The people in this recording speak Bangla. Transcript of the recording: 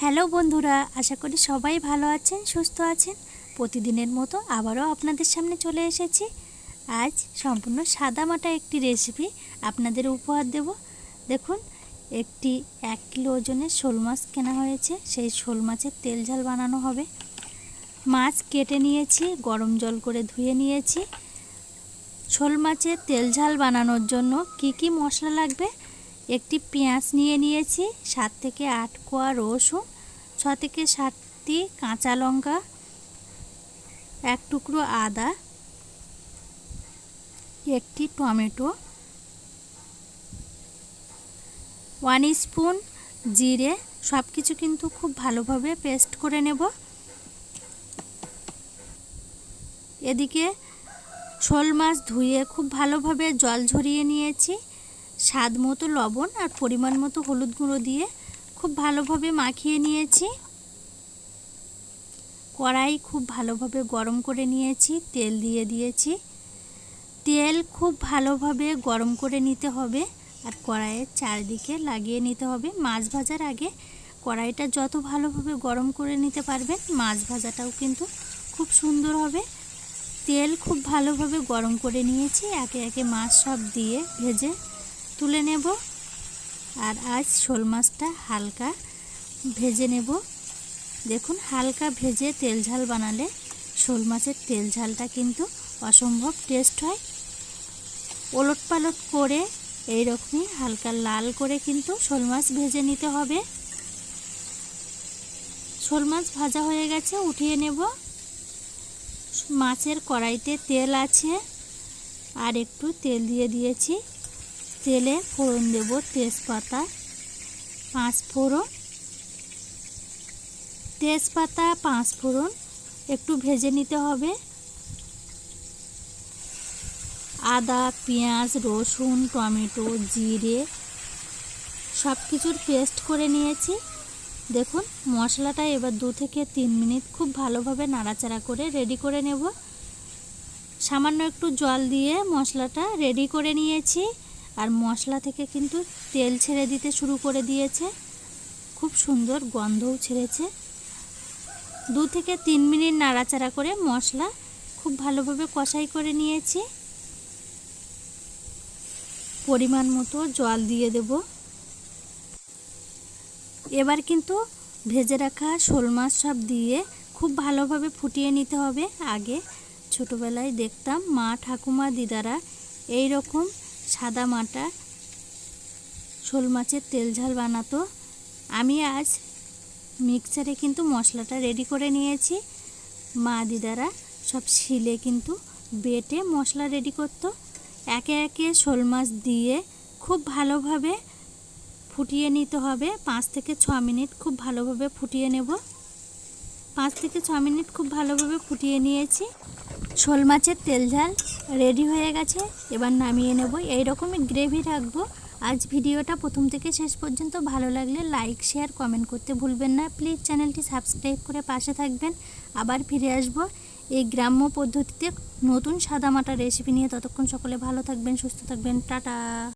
হ্যালো বন্ধুরা, আশা করি সবাই ভালো আছেন, সুস্থ আছেন। প্রতিদিনের মতো আবারও আপনাদের সামনে চলে এসেছি। আজ সম্পূর্ণ সাদামাটা একটি রেসিপি আপনাদের উপহার দেব। দেখুন, একটি এক কিলো ওজনের শোল মাছ কেনা হয়েছে। সেই শোল মাছের তেল ঝাল বানানো হবে। মাছ কেটে নিয়েছি, গরম জল করে ধুয়ে নিয়েছি। শোল মাছের তেল ঝাল বানানোর জন্য কি কি মশলা লাগবে একটি পেঁয়াজ নিয়ে নিয়েছি, সাত থেকে আট কোয়া রসুন, ছ থেকে সাতটি কাঁচা লঙ্কা, এক টুকরো আদা, একটি টমেটো, ওয়ান স্পুন জিরে সব কিছু কিন্তু খুব ভালোভাবে পেস্ট করে নেব। এদিকে শোল মাছ ধুয়ে খুব ভালোভাবে জল ঝরিয়ে নিয়েছি। স্বাদ মতো লবণ আর পরিমাণ মতো হলুদ গুঁড়ো দিয়ে খুব ভালোভাবে মাখিয়ে নিয়েছি। কড়াই খুব ভালোভাবে গরম করে নিয়েছি, তেল দিয়ে দিয়েছি। তেল খুব ভালোভাবে গরম করে নিতে হবে আর কড়াইয়ের চারদিকে লাগিয়ে নিতে হবে। মাছ ভাজার আগে কড়াইটা যত ভালোভাবে গরম করে নিতে পারবেন, মাছ ভাজাটাও কিন্তু খুব সুন্দর হবে। তেল খুব ভালোভাবে গরম করে নিয়েছি, একে একে মাছ সব দিয়ে ভেজে তুলে নেব। আর আজ শোল মাছটা হালকা ভেজে নেব। দেখুন, হালকা ভেজে তেল ঝাল বানালে শোল মাছের তেল ঝালটা কিন্তু অসম্ভব টেস্ট হয়। ওলট পালট করে এইরকমই হালকা লাল করে কিন্তু শোল মাছ ভেজে নিতে হবে। শোল মাছ ভাজা হয়ে গেছে, উঠিয়ে নেব। মাছের কড়াইতে তেল আছে। আর একটু তেল দিয়ে দিয়েছি। তেলে ফোড়ন দেব তেজপাতা, পাঁচ ফোড়ন। তেজপাতা, পাঁচ ফোড়ন, একটু ভেজে নিতে হবে। আদা, পেঁয়াজ, রসুন, টমেটো, জিরে সব কিছুর পেস্ট করে নিয়েছি। দেখুন, মশলাটা এবার দু থেকে তিন মিনিট খুব ভালোভাবে নাড়াচাড়া করে রেডি করে নেব। সামান্য একটু জল দিয়ে মশলাটা রেডি করে নিয়েছি। আর মশলা থেকে কিন্তু তেল ছেড়ে দিতে শুরু করে দিয়েছে। খুব সুন্দর গন্ধও ছেড়েছে। দু থেকে তিন মিনিট নাড়াচাড়া করে মশলা খুব ভালোভাবে কষাই করে নিয়েছি। পরিমাণ মতো জল দিয়ে দেব। এবার কিন্তু ভেজে রাখা শোল মাছ সব দিয়ে খুব ভালোভাবে ফুটিয়ে নিতে হবে। আগে ছোটোবেলায় দেখতাম মা ঠাকুমা দিদারা এই রকম সাদা মাটা, শোল মাছের তেল ঝাল বানাতো। আমি আজ মিক্সারে কিন্তু মশলাটা রেডি করে নিয়েছি। মা দিদারা সব শিলে কিন্তু বেটে মশলা রেডি করতো। একে একে শোল মাছ দিয়ে খুব ভালোভাবে ফুটিয়ে নিতে হবে। পাঁচ থেকে ছ মিনিট খুব ভালোভাবে ফুটিয়ে নেব। পাঁচ থেকে ছ মিনিট খুব ভালোভাবে ফুটিয়ে নিয়েছি। শোল মাছের তেল ঝাল রেডি হয়ে গেছে। এবার নামিয়ে নেব। এই রকমই গ্রেভি রাখব। আজ ভিডিওটা প্রথম থেকে শেষ পর্যন্ত ভালো লাগলে লাইক শেয়ার কমেন্ট করতে ভুলবেন না। প্লিজ চ্যানেলটি সাবস্ক্রাইব করে পাশে থাকবেন। আবার ফিরে আসব এই গ্রাম্য পদ্ধতিতে নতুন সাদামাটা রেসিপি নিয়ে। ততক্ষণ সকলে ভালো থাকবেন, সুস্থ থাকবেন। টাটা।